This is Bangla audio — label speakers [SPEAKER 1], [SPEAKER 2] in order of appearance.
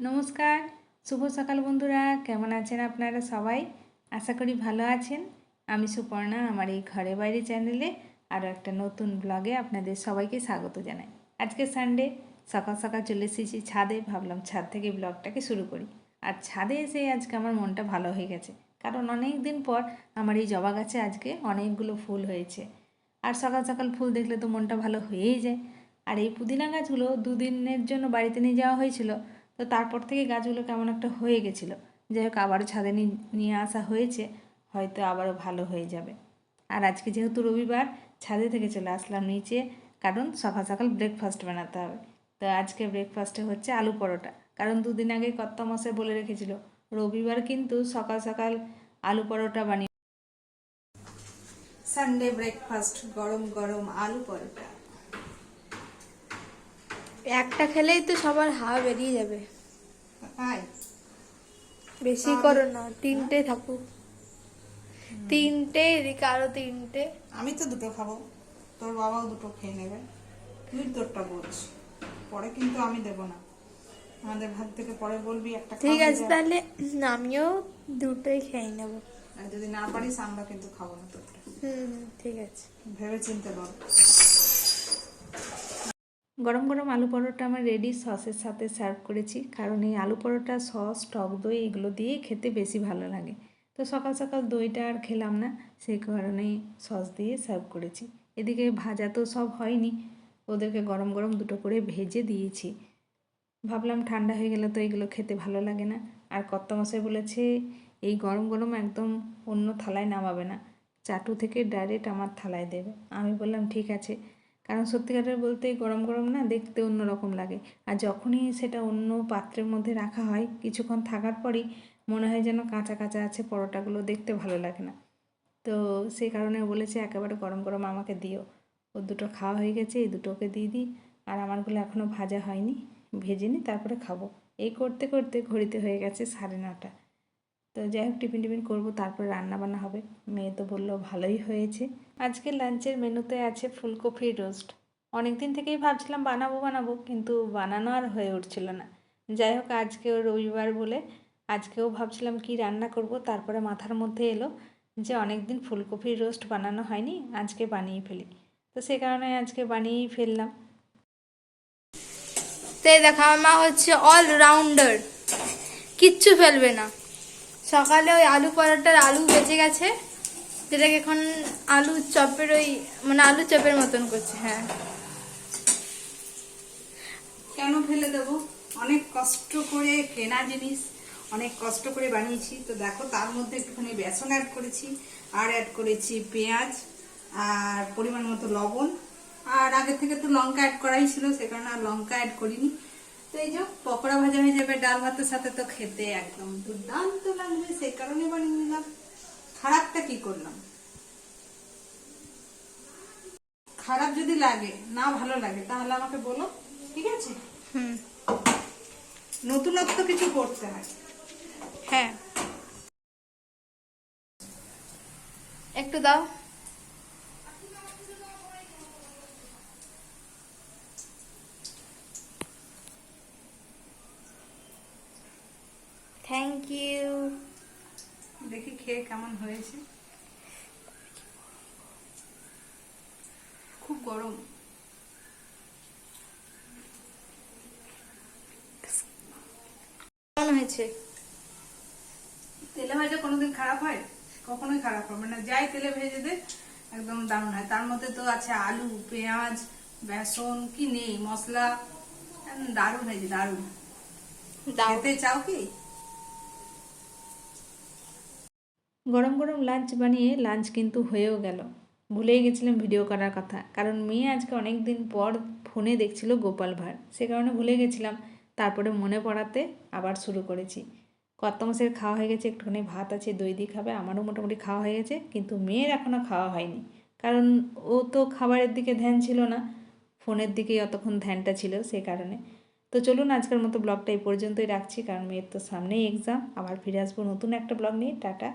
[SPEAKER 1] নমস্কার, শুভ সকাল বন্ধুরা, কেমন আছেন আপনারা সবাই? আশা করি ভালো আছেন। আমি সুপর্ণা, আমার এই ঘরে বাইরে চ্যানেলে আরও একটা নতুন ব্লগে আপনাদের সবাইকে স্বাগত জানাই। আজকে সানডে সকাল সকাল চলে এসেছি ছাদে, ভাবলাম ছাদ থেকে ব্লগটাকে শুরু করি। আর ছাদে এসে আজকে আমার মনটা ভালো হয়ে গেছে। কারণ অনেক দিন পর আমার এই জবা গাছে আজকে অনেকগুলো ফুল হয়েছে। আর সকাল সকাল ফুল দেখলে তো মনটা ভালো হয়েই যায়। আর এই পুদিনা গাছগুলো দুদিনের জন্য বাড়িতে নিয়ে যাওয়া হয়েছিল। তো তারপর থেকে গাছগুলো কেমন একটা হয়ে গেছিল। যাই হোক, আবারও ছাদে নিয়ে আসা হয়েছে, হয়তো আবারও ভালো হয়ে যাবে। আর আজকে যেহেতু রবিবার, ছাদে থেকে চলে আসলাম নিচে, কারণ সকাল সকাল ব্রেকফাস্ট বানাতে হবে। তো আজকে ব্রেকফাস্টে হচ্ছে আলু পরোটা। কারণ দুদিন আগে কর্তা মশাই বলে রেখেছিল, রবিবার কিন্তু সকাল সকাল আলু পরোটা বানিয়ে সানডে ব্রেকফাস্ট গরম গরম আলু পরোটা।
[SPEAKER 2] একটা খেলেই তো সবার হাওয়া বেরিয়ে যাবে। বেশি করো না তিনটে থাকুক। তিনটে এদিকে আরও তিনটে।
[SPEAKER 3] আমি তো দুটো খাব। তোর বাবাও দুটো খেয়ে নেবে। তুই তোরটা বলছ পরে কিন্তু আমি দেব না। আমাদের ভাগ থেকে পরে বলবি একটা
[SPEAKER 2] ঠিক আছে। তাহলে আমিও দুটোই খেয়ে নেব।
[SPEAKER 3] আর যদি না পারিস আমরা কিন্তু খাব না তোরটা।
[SPEAKER 2] হুম হুম, ঠিক আছে।
[SPEAKER 3] ভেবে চিনতে বল
[SPEAKER 1] গরম গরম আলু পরোটা আমার রেডি সসের সাথে সার্ভ করেছি। কারণ এই আলু পরোটা সস টক দই এগুলো দিয়ে খেতে বেশি ভালো লাগে। তো সকাল সকাল দইটা আর খেলাম না সেই কারণেই সস দিয়ে সার্ভ করেছি। এদিকে ভাজা তো সব হয়নি, ওদেরকে গরম গরম দুটো করে ভেজে দিয়েছি। ভাবলাম ঠান্ডা হয়ে গেলে তো এগুলো খেতে ভালো লাগে না। আর কর্তা মশাই বলেছে, এই গরম গরম একদম অন্য থালায় নামাবে না। চাটু থেকে ডাইরেক্ট আমার থালায় দেবে। আমি বললাম, ঠিক আছে। কারণ সত্যিকারের বলতে গরম গরম না দেখতে অন্য রকম লাগে। আর যখনই সেটা অন্য পাত্রের মধ্যে রাখা হয়, কিছুক্ষণ থাকার পরই মনে হয় যেন কাঁচা কাঁচা আছে পরোটাগুলো দেখতে ভালো লাগে না। তো সেই কারণে বলেছে, একেবারে গরম গরম আমাকে দিও। ও দুটো খাওয়া হয়ে গেছে, এই দুটোকে দিয়ে দিই। আর আমারগুলো এখনও ভাজা হয়নি, ভেজে নিই তারপরে খাব। এই করতে করতে ঘড়িতে হয়ে গেছে সাড়ে নটা। তো যাই হোক টিফিন টিফিন করব, তারপরে রান্না বান্না হবে। মেয়ে তো বলল, ভালোই হয়েছে। আজকে লাঞ্চের মেনুতে আছে ফুলকপি রোস্ট। অনেক দিন থেকেই ভাবছিলাম বানাবো বানাবো, কিন্তু বানানো আর হয়ে উঠছিল না। যাই হোক আজকেও রবিবার বলে আজকেও ভাবছিলাম কি রান্না করব, তারপরে মাথার মধ্যে এলো যে অনেক দিন ফুলকপির রোস্ট বানানো হয়নি, আজকে বানিয়ে ফেলি। তো সে কারণে আজকে বানিয়েই ফেললাম।
[SPEAKER 2] তো দেখো, আমার মা হচ্ছে অলরাউন্ডার কিচ্ছু ফেলবে না। সকালে ওই আলু পরোটার আলু বেঁচে গেছে, যেটাকে এখন আলু চপের ওই মানে আলু চপের মতন করছে হ্যাঁ।
[SPEAKER 3] কেন ফেলে দেবো? অনেক কষ্ট করে কেনা জিনিস, অনেক কষ্ট করে বানিয়েছি। তো দেখো, তার মধ্যে একটুখানি বেসন অ্যাড করেছি, আর অ্যাড করেছি পেঁয়াজ, আর পরিমাণ মতো লবণ। আর আগে থেকে তো লঙ্কা অ্যাড করাই ছিল, সে কারণে আর লঙ্কা অ্যাড করিনি। তো এই যে পকোড়া ভাজা হয়ে যাবে ডাল ভাতের সাথে তো খেতে একদম দুর্দান্ত লাগবে। সেই কারণে বানিয়ে নিলাম। খারাপটা কি করলাম? খারাপ যদি লাগে না ভালো লাগে তাহলে আমাকে বলো ঠিক আছে?
[SPEAKER 2] হুম।
[SPEAKER 3] নতুনত্ব কিছু করতে হয়।
[SPEAKER 2] হ্যাঁ। একটু দাও। থ্যাংক ইউ
[SPEAKER 3] দেখি খেয়ে কেমন হয়েছে? খুব গরম।
[SPEAKER 2] কেমন হয়েছে?
[SPEAKER 3] তেলে ভাজা কোনোদিন খারাপ হয়? কখনোই খারাপ হবে না। যাই তেলে ভেজে দে একদম দারুণ হয়। তার মধ্যে তো আছে আলু পেঁয়াজ বেসন কি নেই? মশলা দারুণ হয়েছে দারুণ। খেতে চাও কি?
[SPEAKER 1] গরম গরম লাঞ্চ বানিয়ে লাঞ্চ কিন্তু হয়েও গেল। ভুলেই গেছিলাম ভিডিও করার কথা। কারণ মেয়ে আজকে অনেক দিন পর ফোনে দেখছিল গোপাল ভাঁড়। সে কারণে ভুলে গেছিলাম। তারপরে মনে পড়াতে আবার শুরু করেছি। কত মাসের খাওয়া হয়ে গেছে, একটুখানি ভাত আছে, দই দিয়ে খাবে। আমারও মোটামুটি খাওয়া হয়ে গেছে, কিন্তু মেয়ের এখনও খাওয়া হয়নি। কারণ ও তো খাবারের দিকে ধ্যান ছিল না। ফোনের দিকেই অতক্ষণ ধ্যানটা ছিল সেই কারণে। তো চলুন আজকের মতো ব্লগটা এই পর্যন্তই রাখছি। কারণ মেয়ের তো সামনেই এক্সাম আবার ফিরে আসব নতুন একটা ব্লগ নিয়ে। টাটা।